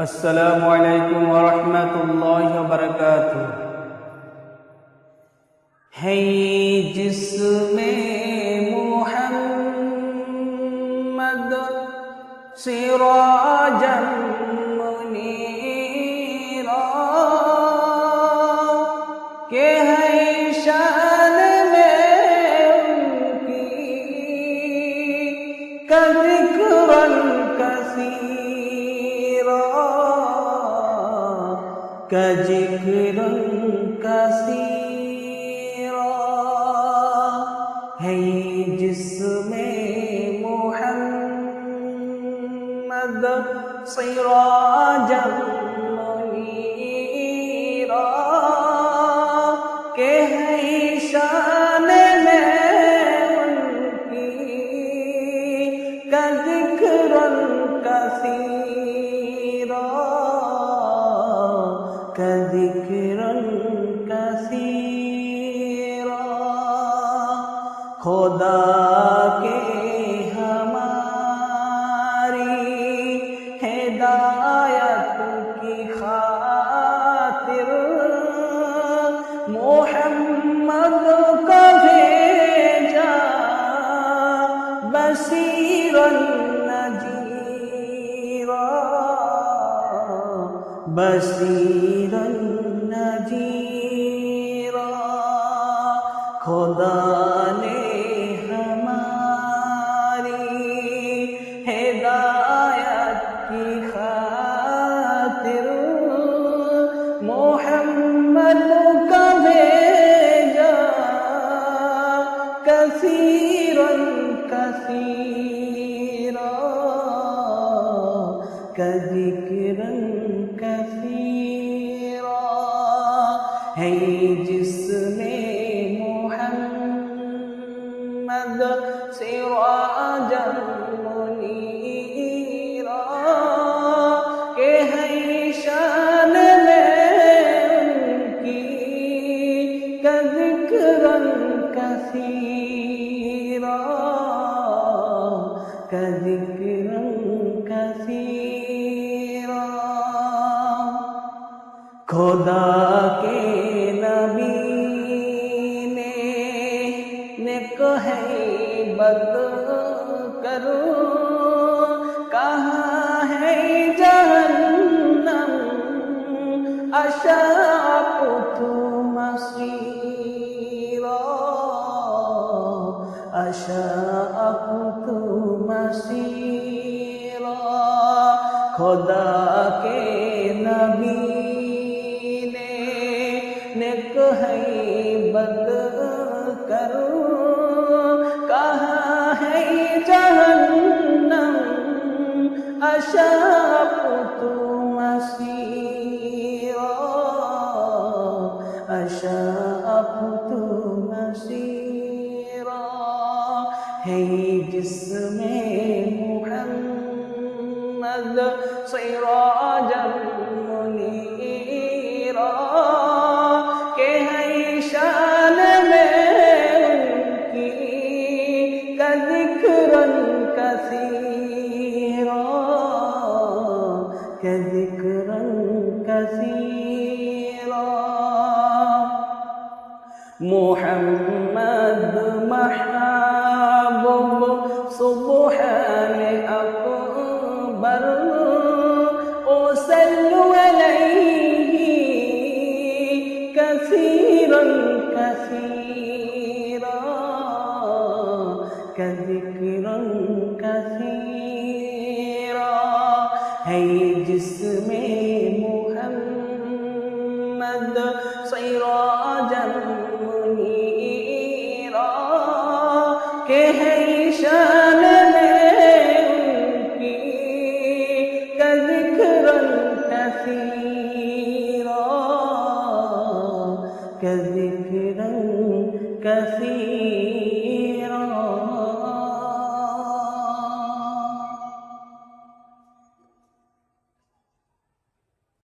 السلام عليكم ورحمة الله وبركاته. هي جسم محمد سراجا منيرا كهي شان منك كذكرا كثيرا كذكرا كثيرا है जिसमें मोहम्मद सिराजन خدا کے ہماری ہدایت کی خاطر محمد کو بھیجا بصیرا نذیرا بصیرا ہدایت کی خاطر محمد کا بھیجا كثيرا كثيرا كذكرا كثيرا. ہے جسمیں محمد سراجا ذكرا كثيرا كذكرا كثيرا خدا کے نبی نے نک ہے أشاقت مصيرا خدا کے نبی نے نک ہے بد کرو کہاں ہے جہنم أشاقت مسيرا أشاقت ہے جسمیں محمد سراجا منیرا کہ ہے شان کی كذكرا كثيرا محمد محبوب. سبحان أكبر. وصلوا عليه كثيرا كثيرا. كذكرا كثيرا. ہے جسمیں محمد سراجا فيه